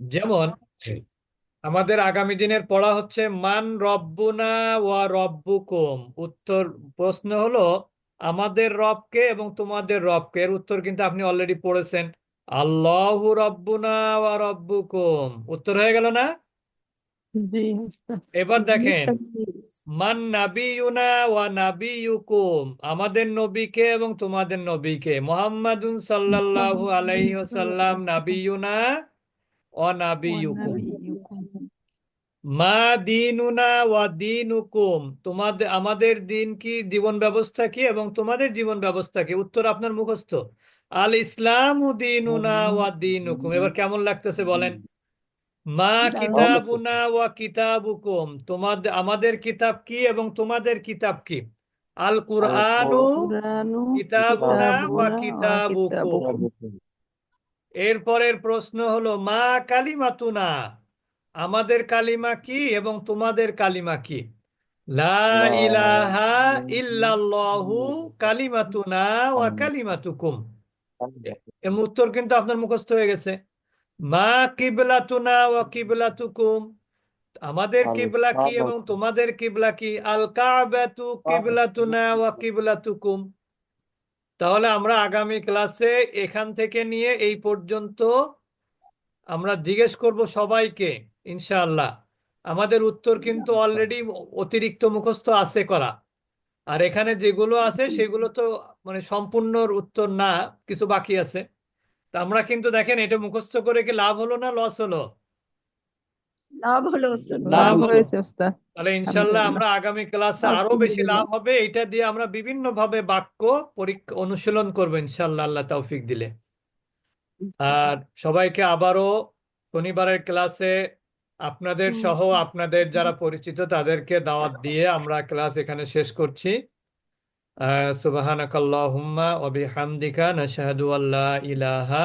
যেমন আমাদের আগামী দিনের পড়া হচ্ছে মান রব্বুনা ওয়া রব্বুকুম? উত্তর প্রশ্ন হলো আমাদের রবকে এবং তোমাদের রবকে। এর উত্তর কিন্তু আপনি অলরেডি পড়েছেন। আল্লাহু রব্বুনা ওয়া রব্বুকুম। উত্তর হয়ে গেল না? এবার দেখেন মান নাবিয়ুনা ওয়া নাবিয়ুকুম? আমাদের নবীকে এবং তোমাদের নবীকে। মুহাম্মাদুন সাল্লাল্লাহু আলাইহি ওয়াসাল্লাম নাবিয়ুনা ওয়া নাবিয়ুকুম ওয়ানাবিয়ুকুম মা দিনুনা ওয়া দিনুকুম। তোমাদের আমাদের দিন কি জীবন ব্যবস্থা কি এবং তোমাদের জীবন ব্যবস্থা কি? উত্তর আপনার মুখস্থ। আল ইসলামু দিনুনা ওয়া দিনুকুম। এবার কেমন লাগতেছে বলেন? মা কিতাবুনা ওয়া কিতাবুকুম। তোমাদের আমাদের কিতাব কি এবং তোমাদের কিতাব কি? আল কুরআনু কিতাবুনা ওয়া কিতাবুকুম। এরপরের প্রশ্ন হলো মা কালিমাতুনা আমাদের কালিমা কি এবং তোমাদের কালিমা কি? লা ইলাহা ইল্লাল্লাহু কালিমাতুনা ওয়া কালিমাতুকুম। এর উত্তর কিন্তু আপনার মুখস্থ হয়ে গেছে। মা কিবলাতুনা ওয়া কিবলাতুকুম আমাদের কিবলা কি এবং তোমাদের কিবলা কি? আল কাবাতু কিবলাতুনা ওয়া কিবলাতুকুম। তাহলে আমরা আগামী ক্লাসে এখান থেকে নিয়ে এই পর্যন্ত আমরা জিজ্ঞেস করব সবাইকে, ইনশাআল্লাহ। আমাদের উত্তর কিন্তু অলরেডি অতিরিক্ত মুখস্থ আছে করা। আর এখানে যেগুলো আছে সেগুলো তো মানে সম্পূর্ণ উত্তর না, কিছু বাকি আছে। তা আমরা কিন্তু দেখেন এটা মুখস্থ করে কি লাভ হলো না লস হলো? লাভ হলো লাভ হয়েছে তাহলে ইনশাল্লাহ আমরা আগামী ক্লাসে আরও বেশি লাভ হবে এটা দিয়ে আমরা বিভিন্ন ভাবে বাক্য পরীক্ষা অনুশীলন করব ইনশাল্লাহ আল্লাহ তৌফিক দিলে। আর সবাইকে আবারও শনিবারের ক্লাসে আপনাদের সহ। আপনাদের যারা পরিচিত তাদেরকে দাওয়াত দিয়ে আমরা ক্লাস এখানে শেষ করছি। আহ সুবহানাকাল্লাহুম্মা ওয়া বিহামদিকা নাশহাদু আল্লা ইলাহা